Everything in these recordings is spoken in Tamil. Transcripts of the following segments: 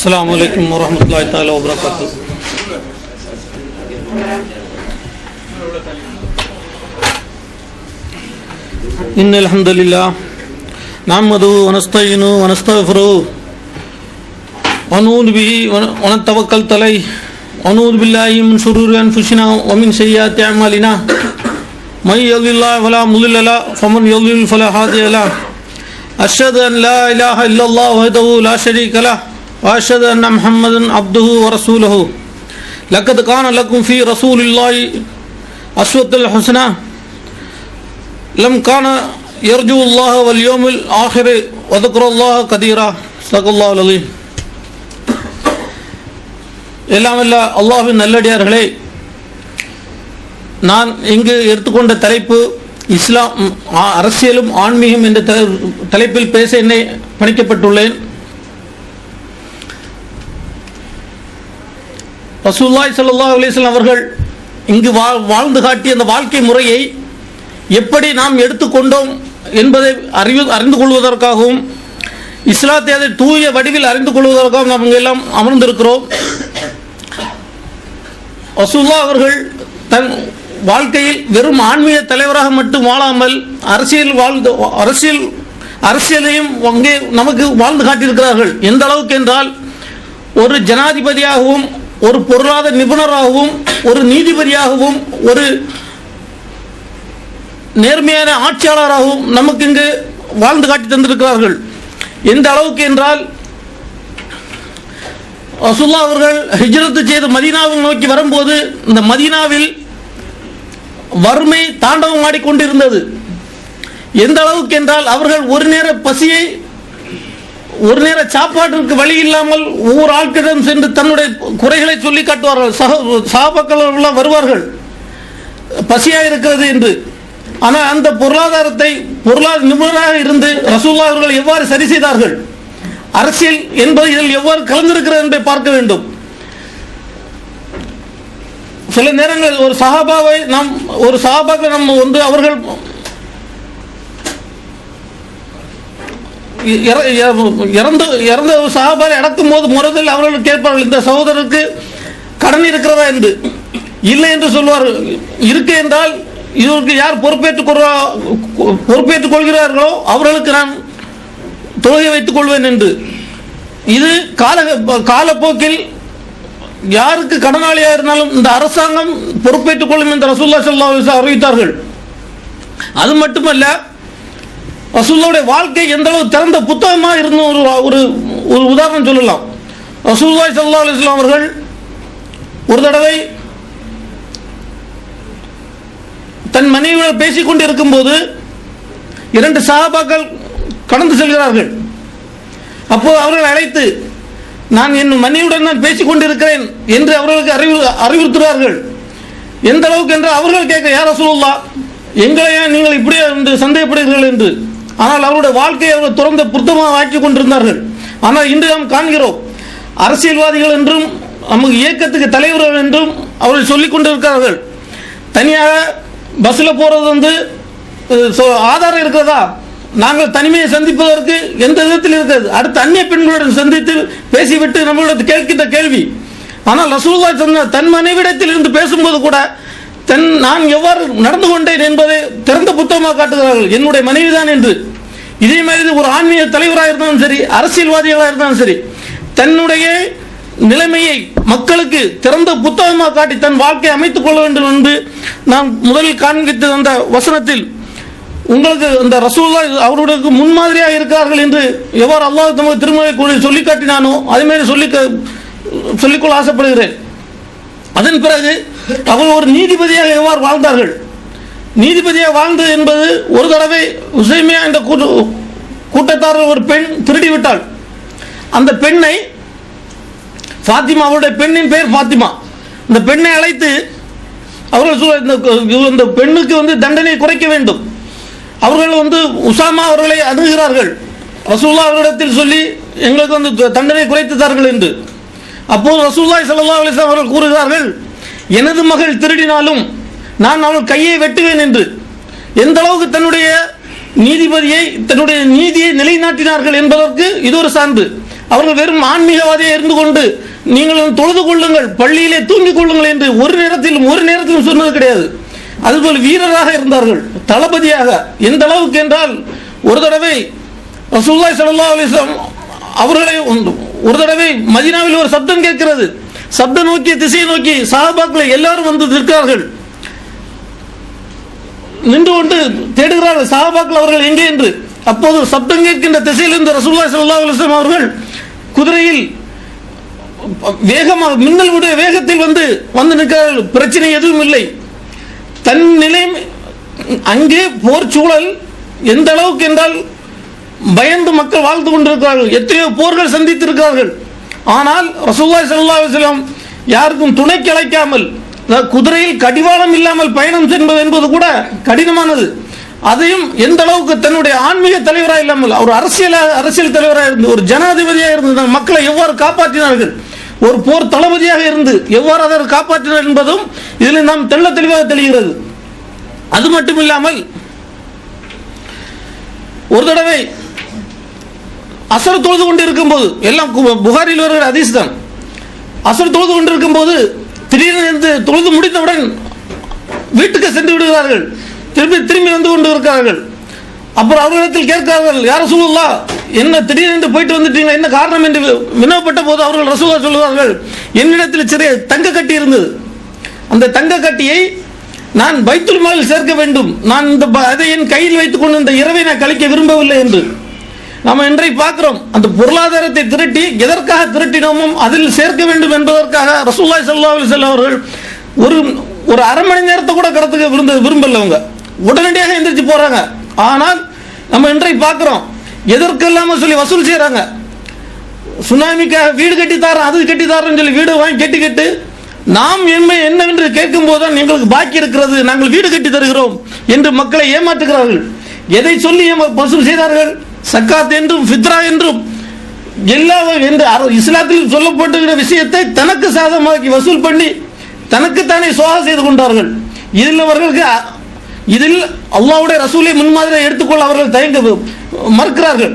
அஸ்லாம் வலைக்கம் வரமத்துல்லா தாலா வபரகாத்து إن الحمد لله نعمده ونستعينه ونستغفره ونعوذ به ونتوكل عليه ونعوذ بالله من شرور أنفسنا ومن سيئات أعمالنا من يضل الله فلا مضل له ومن يضلل فلا هادي له أشهد أن لا إله إلا الله وحده لا شريك له وأشهد أن محمدا عبده ورسوله لقد كان لكم في رسول الله أسوة الحسنى لم كان يرجو الله واليوم الآخر وذكر الله كثيرا صدق الله العظيم எல்லாம் இல்ல அல்லாஹ்வின் நல்லடியார்களே நான் இங்கு எடுத்துக்கொண்ட தலைப்பு இஸ்லாம் ம், ஆ- அரசியலும் ஆன்மீகம் என்ற த- தலைப்பில் பேச என்னை பணிக்கப்பட்டுள்ளேன் ரசூல்லாய் சல்லா அலிஸ்லாம் அவர்கள் இங்கு வாழ் வாழ்ந்து காட்டிய அந்த வாழ்க்கை முறையை எப்படி நாம் எடுத்துக்கொண்டோம் என்பதை அறிவு அறிந்து கொள்வதற்காகவும் இஸ்லாத்தை அதை தூய வடிவில் அறிந்து கொள்வதற்காகவும் நாம் எல்லாம் அமர்ந்திருக்கிறோம். ரசூல்லா அவர்கள் தன் வாழ்க்கையில் வெறும் ஆன்மீக தலைவராக மட்டும் வாழாமல் அரசியல் வாழ்ந்து அரசியல் அரசியலையும் அங்கே நமக்கு வாழ்ந்து காட்டியிருக்கிறார்கள். எந்த அளவுக்கு என்றால் ஒரு ஜனாதிபதியாகவும் ஒரு பொருளாதார நிபுணராகவும் ஒரு நீதிபதியாகவும் ஒரு நேர்மையான ஆட்சியாளராகவும் நமக்கு இங்கு வாழ்ந்து காட்டி தந்திருக்கிறார்கள். எந்த அளவுக்கு என்றால் ரசூல்லா அவர்கள் ஹிஜ்ரத்து செய்து மதீனாவை நோக்கி வரும்போது இந்த மதீனாவில் வறுமை தாண்டவம் ஆடிக்கொண்டிருந்தது. எந்த அளவுக்கு என்றால் அவர்கள் ஒரு நேர பசியை ஒரு நேர சாப்பாட்டிற்கு வழி இல்லாமல் ஒவ்வொரு ஆட்களிடம் சென்று தன்னுடைய குறைகளை சொல்லி காட்டுவார்கள். சக சகாபாக்கள் வருவார்கள். பசியாக இருக்கிறது என்று. ஆனால் அந்த பொருளாதாரத்தை பொருளாதார நிபுணராக இருந்து ரசூல்லா அவர்கள் எவ்வாறு சரி செய்தார்கள்? அரசியல் என்பது இதில் எவ்வாறு கலந்திருக்கிறது என்பதை பார்க்க வேண்டும். சில நேரங்களில் ஒரு சஹாபாவை நாம் ஒரு சஹாபாக்கள் நம்ம வந்து அவர்கள் இறந்து இறந்த ஒரு அடக்கும் போது முறையில் அவர்கள் கேட்பார்கள் இந்த சகோதரருக்கு கடன் இருக்கிறதா என்று? இல்லை என்று சொல்வார்கள் இருக்கு என்றால் இதற்கு யார் பொறுப்பேற்றுக் கொள்வா பொறுப்பேற்றுக் கொள்கிறார்களோ அவர்களுக்கு நான் தொழுகை வைத்துக் கொள்வேன் என்று. இது கால காலப்போக்கில் யாருக்கு கடனாளியாக இருந்தாலும் இந்த அரசாங்கம் பொறுப்பேற்றுக் கொள்ளும் என்று ரசூல்லா ஸல்லல்லாஹு அறிவித்தார்கள். அது மட்டுமல்ல ரசூல்லாவுடைய வாழ்க்கை எந்த அளவு திறந்த புத்தகமாக இருந்த ஒரு ஒரு ஒரு உதாரணம் சொல்லலாம். ரசூல்லாய் சல்லா அலைஹி அவர்கள் ஒரு தடவை தன் மனைவியுடன் பேசிக் கொண்டு இருக்கும்போது இரண்டு சகாபாக்கள் கடந்து செல்கிறார்கள். அப்போது அவர்கள் அழைத்து நான் என் மனைவியுடன் நான் பேசிக் கொண்டிருக்கிறேன் என்று அவர்களுக்கு அறிவு அறிவுறுத்துகிறார்கள். எந்த அளவுக்கு என்று அவர்கள் கேட்க யார் ரசூலுல்லா எங்களையா நீங்கள் இப்படியே என்று சந்தேகப்படுகிறீர்கள்? என்று. ஆனால் அவருடைய வாழ்க்கையை அவர்கள் துறந்த புத்தமாக ஆக்கி கொண்டிருந்தார்கள். ஆனால் இன்று நாம் காண்கிறோம் அரசியல்வாதிகள் என்றும் நமக்கு இயக்கத்துக்கு தலைவர்கள் என்றும் அவர்கள் சொல்லிக் கொண்டிருக்கிறார்கள். தனியாக பஸ்ஸில் போகிறது வந்து ஆதாரம் இருக்கிறதா? நாங்கள் தனிமையை சந்திப்பதற்கு எந்த விதத்தில் இருக்கிறது? அடுத்து அந்நிய பெண்களுடன் சந்தித்து பேசிவிட்டு நம்மளோட கேட்கின்ற கேள்வி. ஆனால் ரசூல்லா சொன்ன தன் மனைவிடத்தில் இருந்து பேசும்போது கூட தன் நான் எவ்வாறு நடந்து கொண்டேன் என்பதை திறந்த புத்தகமாக காட்டுகிறார்கள். என்னுடைய மனைவிதான் என்று. இதே மாதிரி ஒரு ஆன்மீக தலைவராக இருந்தாலும் சரி அரசியல்வாதிகளாக இருந்தாலும் சரி தன்னுடைய நிலைமையை மக்களுக்கு திறந்த புத்தகமாக காட்டி தன் வாழ்க்கையை அமைத்துக் கொள்ள வேண்டும் என்று நான் முதலில் காண்பித்த அந்த வசனத்தில் உங்களுக்கு அந்த ரசூல்லா அவர்களுக்கு முன்மாதிரியாக இருக்கிறார்கள் என்று எவ்வாறு அல்லாஹ் தமது திருமலை கூறி சொல்லி காட்டினானோ அதே மாதிரி சொல்லி சொல்லிக்கொள்ள ஆசைப்படுகிறேன். அதன் பிறகு அவர் ஒரு நீதிபதியாக எவ்வாறு வாழ்ந்தார்கள்? நீதிபதியாக வாழ்ந்தது என்பது ஒரு தடவை உசைமியா என்ற கூட்டு கூட்டத்தார் ஒரு பெண் திருடிவிட்டாள். அந்த பெண்ணை ஃபாத்திமா அவருடைய பெண்ணின் பெயர் ஃபாத்திமா. இந்த பெண்ணை அழைத்து அவர்கள் சொல்ல இந்த பெண்ணுக்கு வந்து தண்டனை குறைக்க வேண்டும். அவர்கள் வந்து உசாமா அவர்களை அணுகிறார்கள். ரசூல்லா அவர்களிடத்தில் சொல்லி எங்களுக்கு வந்து தண்டனை குறைத்து தார்கள் என்று. அப்போது ரசூல்லாய் சல்லா அலிஸ்லாம் அவர்கள் கூறுகிறார்கள் எனது மகள் திருடினாலும் நான் அவள் கையை வெட்டுவேன் என்று. எந்த அளவுக்கு தன்னுடைய நீதிபதியை தன்னுடைய நீதியை நிலைநாட்டினார்கள் என்பதற்கு இது ஒரு சான்று. அவர்கள் வெறும் ஆன்மீகவாதியாக இருந்து கொண்டு நீங்கள் தொழுது கொள்ளுங்கள் பள்ளியிலே தூங்கிக் கொள்ளுங்கள் என்று ஒரு நேரத்திலும் ஒரு நேரத்திலும் சொன்னது கிடையாது. அதுபோல் வீரராக இருந்தார்கள் தளபதியாக. எந்த அளவுக்கு என்றால் ஒரு தடவை ரசூல்லாய் சல்லா அலிஸ்லாம் அவர்களை ஒன்று- ஒரு தடவை மதீனாவில் ஒரு சப்தம் கேட்கிறது. சப்தம் நோக்கி திசையை நோக்கி சஹாபாக்களை எல்லாரும் வந்து நிற்கிறார்கள். நின்று கொண்டு தேடுகிறார்கள். சாபாக்கள் அவர்கள் எங்கே என்று. அப்போது சப்தம் கேட்கின்ற திசையில் இருந்த ரசூல்லா ஸல்லல்லாஹு அவர்கள் குதிரையில் வேகமாக மின்னல் உடைய வேகத்தில் வந்து வந்து நிற்கிறார்கள். பிரச்சனை எதுவும் இல்லை. தன் நிலை அங்கே போர் சூழல் எந்த அளவுக்கு என்றால் பயந்து மக்கள் வாழ்ந்து கொண்டிருக்கிறார்கள். எத்தனையோ போர்கள் சந்தித்திருக்கிறார்கள். ஆனால் ரசூலுல்லாஹி ஸல்லல்லாஹு அலைஹி யாருக்கும் துணை கிடைக்காமல் குதிரையில் கடிவாளம் இல்லாமல் பயணம் என்பது என்பது கூட கடினமானது. அதையும் எந்த அளவுக்கு தன்னுடைய ஆன்மீக தலைவராக இல்லாமல் அவர் அரசியல் அரசியல் தலைவராக இருந்து ஒரு ஜனாதிபதியாக இருந்து மக்களை எவ்வாறு காப்பாற்றினார்கள்? ஒரு போர் தளபதியாக இருந்து எவ்வாறு அதை காப்பாற்றினார் என்பதும் இதில் நாம் தெள்ள தெளிவாக தெரிகிறது. அது மட்டும் இல்லாமல் ஒரு தடவை அசர் தொழுது கொண்டு இருக்கும்போது எல்லாம் கு- புகாரில் வருகிற ஹதீஸ் தான். அசர் தொழுது கொண்டு இருக்கும்போது திடீரென்று தொழுது முடித்தவுடன் வீட்டுக்கு சென்று விடுகிறார்கள். திரும்பி திரும்பி வந்து கொண்டு இருக்கிறார்கள். அப்புறம் அவர்களிடத்தில் கேட்கிறார்கள் யார் சூழலா என்ன திடீரென்று போயிட்டு வந்துட்டீங்க என்ன காரணம்? என்று வினவப்பட்ட போது அவர்கள் ரசூலா சொல்லுவார்கள் என்னிடத்தில் சிறிய தங்க கட்டி இருந்தது. அந்த தங்க கட்டியை நான் பைத்துல் மாலில் சேர்க்க வேண்டும். நான் இந்த ப- அதை என் கையில் வைத்துக் கொண்டு இந்த இரவை நான் கழிக்க விரும்பவில்லை என்று நம்ம இன்றைக்கு பார்க்கிறோம் அந்த பொருளாதாரத்தை திரட்டி எதற்காக திரட்டினோமோ அதில் சேர்க்க வேண்டும் என்பதற்காக ரசூல்லாய் சல்லா அலி வஸல்லம் அவர்கள் ஒரு ஒரு அரை மணி நேரத்தை கூட கடத்துக்க விரும்ப விரும்பல அவங்க உடனடியாக எந்திரிச்சு போகிறாங்க ஆனால் நம்ம இன்றைக்கு பார்க்குறோம் எதற்கெல்லாம சொல்லி வசூல் செய்கிறாங்க சுனாமிக்காக வீடு கட்டி தரேன் அது கட்டி தரேன்னு சொல்லி வீடு வாங்கி கட்டி கட்டு நாம் என்ன என்னவென்று கேட்கும் போதுதான் எங்களுக்கு பாக்கி இருக்கிறது நாங்கள் வீடு கட்டி தருகிறோம் என்று மக்களை ஏமாற்றுகிறார்கள். எதை சொல்லி வசூல் செய்தார்கள்? சக்காத் என்றும் ஃபித்ரா என்றும் எல்லா என்று இஸ்லாத்தில் சொல்லப்பட்டுகிற விஷயத்தை தனக்கு சாதமாக்கி வசூல் பண்ணி தனக்குத்தானே சோகா செய்து கொண்டார்கள். இதில் அவர்களுக்கு இதில் அல்லாவுடைய ரசூலை முன்மாதிரியை எடுத்துக்கொள்ள அவர்கள் தயங்க மறுக்கிறார்கள்.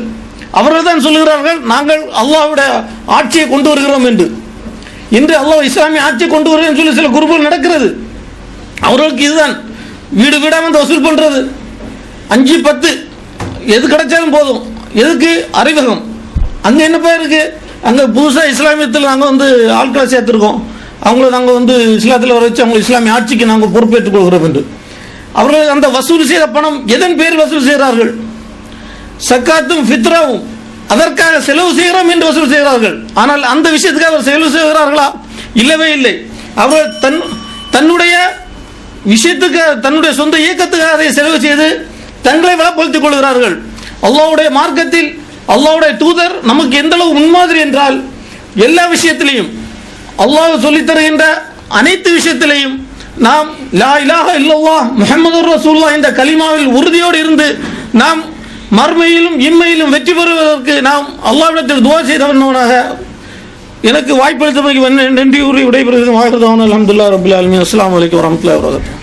அவர்கள் தான் சொல்லுகிறார்கள் நாங்கள் அல்லாவுடைய ஆட்சியை கொண்டு வருகிறோம் என்று. இன்று அல்லாஹ் இஸ்லாமிய ஆட்சியை கொண்டு வருகிறேன் சொல்லி சில குரூப்புகள் நடக்கிறது. அவர்களுக்கு இதுதான் வீடு வீடாக வந்து வசூல் பண்ணுறது அஞ்சு பத்து எது கிடைச்சாலும் போதும். எதுக்கு? அறிவகம். அங்க என்னப்பா இருக்குது அங்கே புதுசாக இஸ்லாமியத்தில் நாங்கள் வந்து ஆட்களை சேர்த்துருக்கோம். அவங்கள நாங்கள் வந்து இஸ்லாத்தில் வர வச்சு அவங்க இஸ்லாமிய ஆட்சிக்கு நாங்கள் பொறுப்பேற்றுக் கொள்கிறோம் என்று. அவர்கள் அந்த வசூல் செய்த பணம் எதன் பேர் வசூல் செய்கிறார்கள்? சக்காத்தும் ஃபித்ராவும். அதற்காக செலவு செய்கிறோம் என்று வசூல் செய்கிறார்கள். ஆனால் அந்த விஷயத்துக்கு அவர் செலவு செய்கிறார்களா? இல்லவே இல்லை. அவர் தன் தன்னுடைய விஷயத்துக்கு தன்னுடைய சொந்த இயக்கத்துக்காக அதை செலவு செய்து தங்களை வளப்படுத்திக் கொள்கிறார்கள். அல்லாவுடைய மார்க்கத்தில் அல்லாவுடைய தூதர் நமக்கு எந்த அளவு முன்மாதிரி என்றால் எல்லா விஷயத்திலையும் அல்லாஹ் சொல்லித் தருகின்ற அனைத்து விஷயத்திலையும் நாம் லா இலாக இல்லல்லா முஹம்மது ரசூல்லா இந்த கலிமாவில் உறுதியோடு இருந்து நாம் மறுமையிலும் இம்மையிலும் வெற்றி பெறுவதற்கு நாம் அல்லாவிடத்தில் துவா செய்தவனாக எனக்கு வாய்ப்பளித்தமைக்கு நன்றி கூறி விடைபெறுவது வாழ்கிறதவன் அலமதுல்லா ரபுல்லா அலமி அஸ்லாம் வலைக்கம் வரமத்துல வரகாத்து